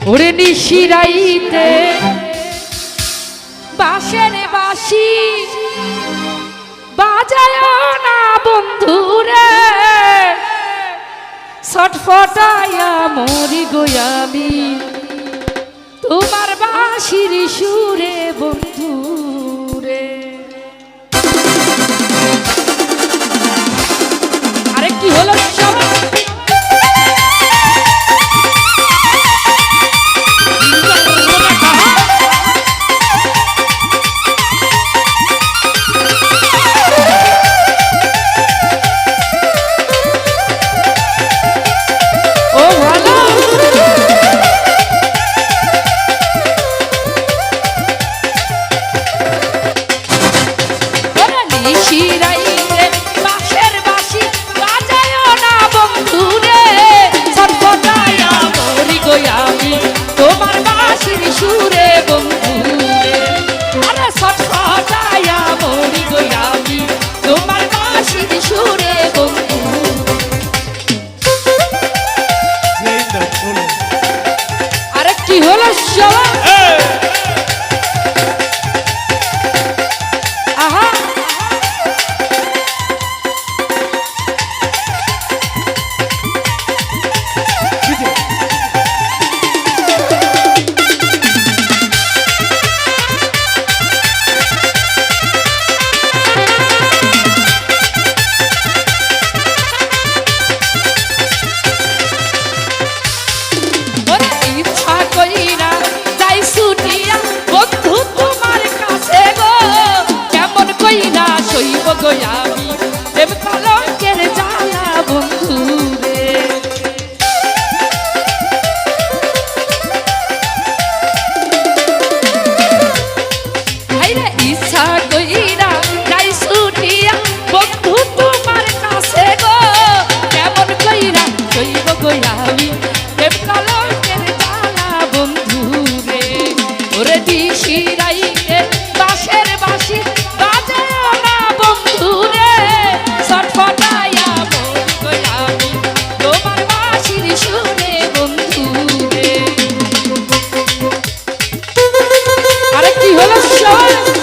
ওরে নিশিরাইতে বাসের বাসি বাজায় না বন্ধুরে ছটফটায়া মরি গোয়াবি তোমার বাসির সুরে বন্ধুরে Shira Lord.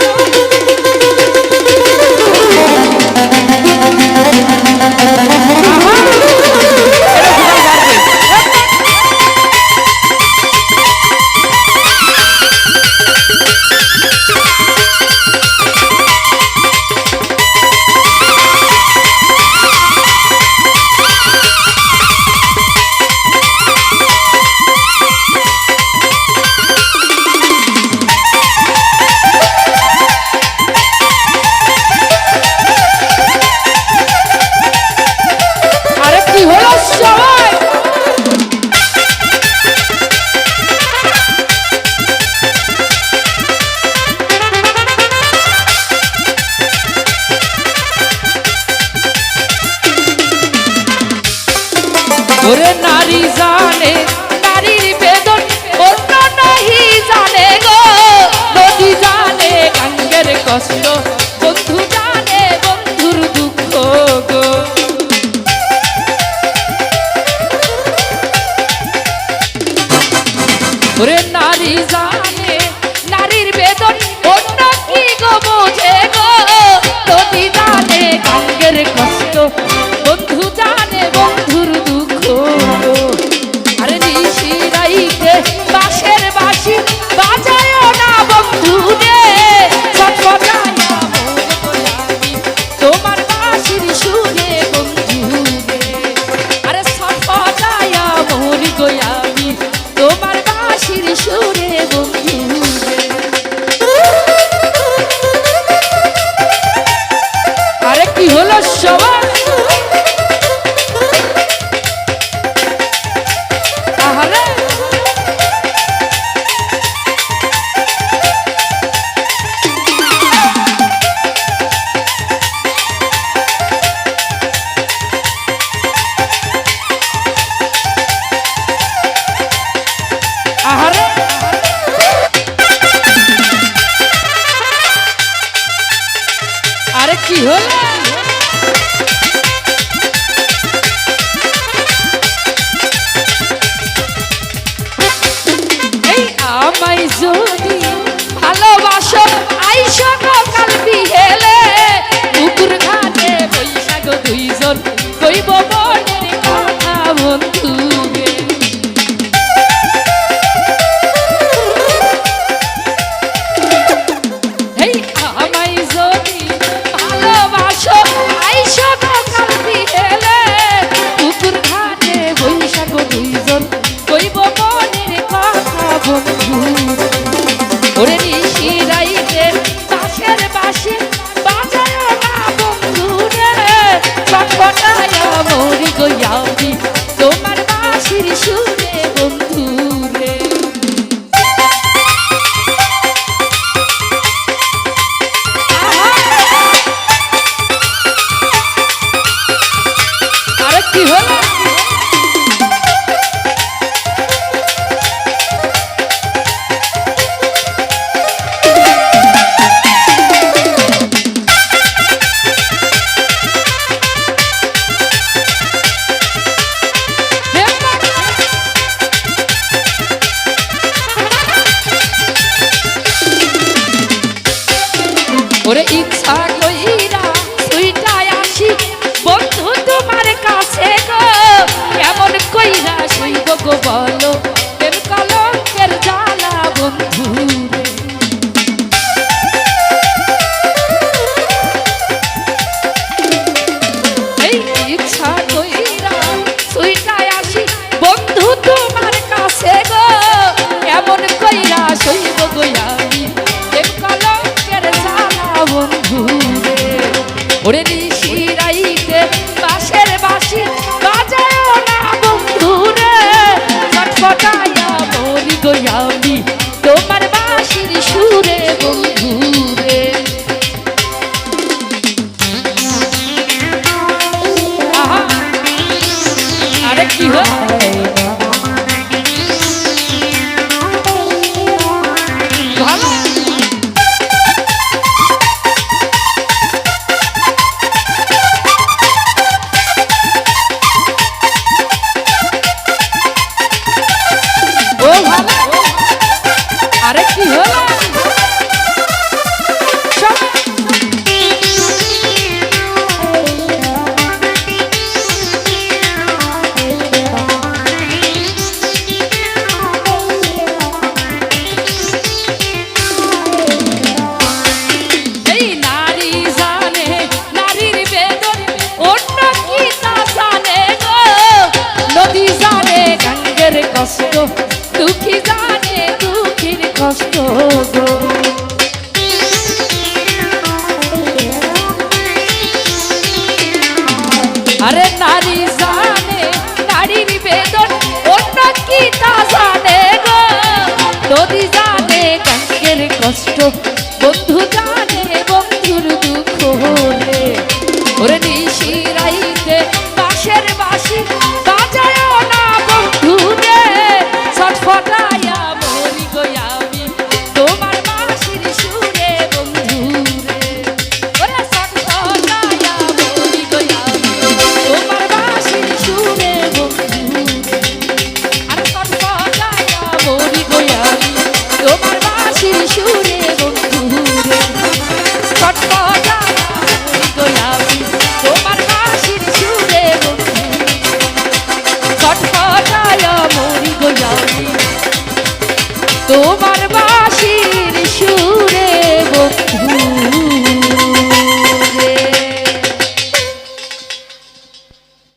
ওরে নারী জানে, নারীর বেদন জানে গো। নদী জানে গাঙ্গের কষ্ট, বন্ধু জানে বন্ধুর দুঃখ গো। ওরে নারী জানে, নারীর বেদন অন্য গো বোঝে গো। নদী জানে আরে কি হল? এই যদি ভালোবাসো আইসো কাল বিহেলে পুকুর ঘাটে বৈশাখ দুইজন কইব ওরে ইচ্ছা কইরা তুইটা আসি। বন্ধু তোমার কাছে গো এমন কইরা ওরে ঋষি রাইতে বাঁশের বাঁশি বাজায় না বন্ধু রে। চটপটাইয়া মরি গইয়ামি তোমার বাঁশির সুরে বন্ধু রে। আরে কি হয়? বন্ধু যা